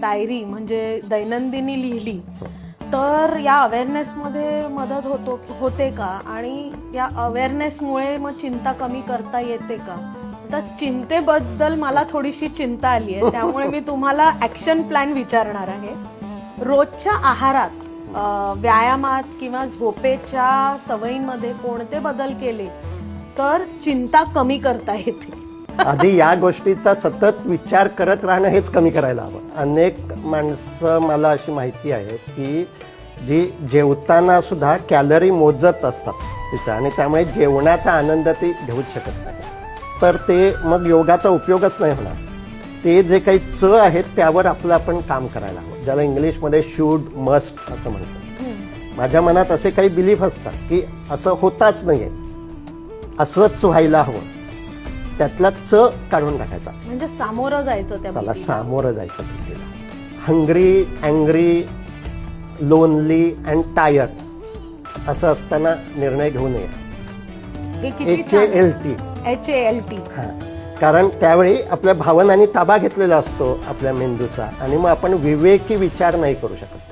Diary म्हणजे दैनंदिनी लिहिली तर या अवेअरनेसमध्ये मदत होतो होते का? आणि या अवेअरनेसमुळे मग चिंता कमी करता येते का? तर चिंतेबद्दल मला थोडीशी चिंता आली आहे. त्यामुळे मी तुम्हाला ऍक्शन प्लॅन विचारणार आहे. रोजच्या आहारात व्यायामात किंवा झोपेच्या सवयींमध्ये कोणते बदल केले तर चिंता कमी करता येते. आधी या गोष्टीचा सतत विचार करत राहणं हेच कमी करायला हवं. अनेक माणसं मला अशी माहिती आहे की जी जेवताना सुद्धा कॅलरी मोजत असतात तिथं आणि त्यामुळे जेवणाचा आनंद ती घेऊच शकत नाही. तर ते मग योगाचा उपयोगच नाही होणार. ते जे काही च आहेत त्यावर आपलं आपण काम करायला हवं. ज्याला इंग्लिशमध्ये शूड मस्ट असं म्हणतात. माझ्या मनात असे काही बिलीफ असतात की असं होताच नाहीये. असंच व्हायला हवं. त्यातला च काढून टाकायचा. म्हणजे सामोरं जायचं त्या त्याला भीतीला. सामोरं जायचं भीतीला. Hungry angry lonely and tired असं असताना निर्णय घेऊ नये. हे H A L T H A L T कारण त्यावेळी आपल्या भावनांनी ताबा घेतलेला असतो आपल्या मेंदूचा. आणि मग आपण विवेकी विचार नाही करू शकत.